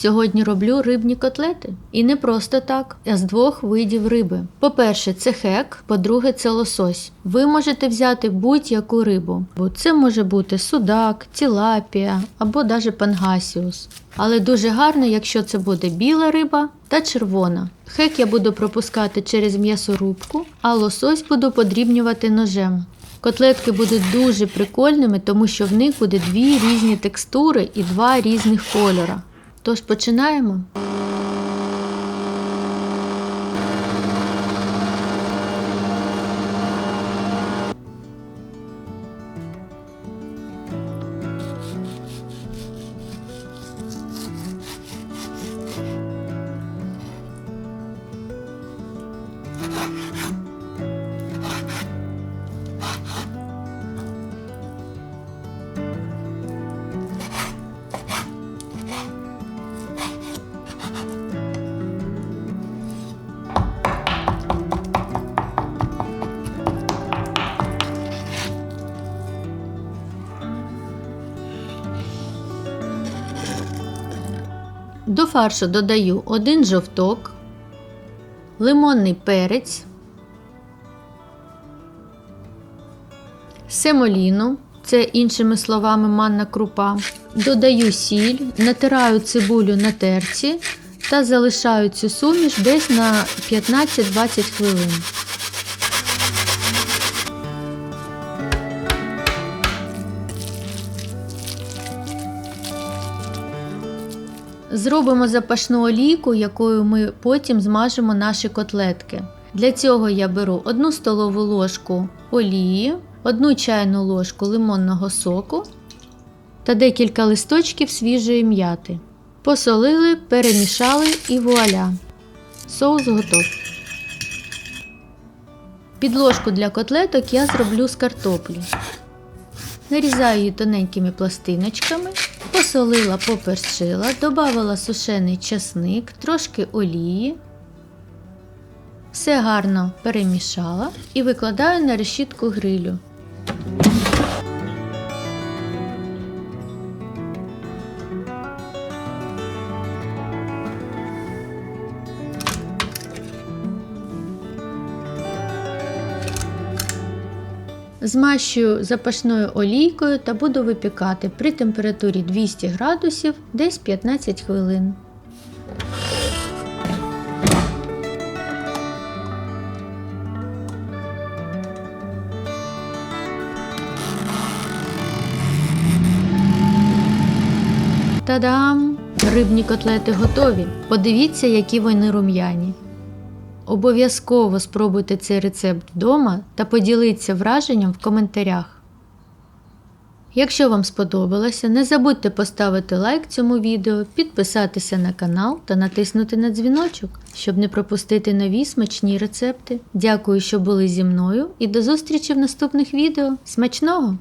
Сьогодні роблю рибні котлети. І не просто так, а з двох видів риби. По-перше, це хек, по-друге, це лосось. Ви можете взяти будь-яку рибу, бо це може бути судак, тілапія або навіть пангасіус. Але дуже гарно, якщо це буде біла риба та червона. Хек я буду пропускати через м'ясорубку, а лосось буду подрібнювати ножем. Котлетки будуть дуже прикольними, тому що в них буде дві різні текстури і два різних кольора. Тож починаємо. До фаршу додаю один жовток, лимонний перець, семоліну, це іншими словами манна крупа. Додаю сіль, натираю цибулю на терці та залишаю цю суміш десь на 15-20 хвилин. Зробимо запашну олійку, якою ми потім змажемо наші котлетки. Для цього я беру 1 столову ложку олії, 1 чайну ложку лимонного соку та декілька листочків свіжої м'яти. Посолили, перемішали і вуаля. Соус готов. Підложку для котлеток я зроблю з картоплі. Нарізаю її тоненькими пластиночками, посолила, поперчила, додала сушений часник, трошки олії. Все гарно перемішала і викладаю на решітку грилю. Змащую запашною олійкою та буду випікати при температурі 200 градусів десь 15 хвилин. Та-дам! Рибні котлети готові. Подивіться, які вони рум'яні. Обов'язково спробуйте цей рецепт вдома та поділіться враженням в коментарях. Якщо вам сподобалося, не забудьте поставити лайк цьому відео, підписатися на канал та натиснути на дзвіночок, щоб не пропустити нові смачні рецепти. Дякую, що були зі мною і до зустрічі в наступних відео. Смачного!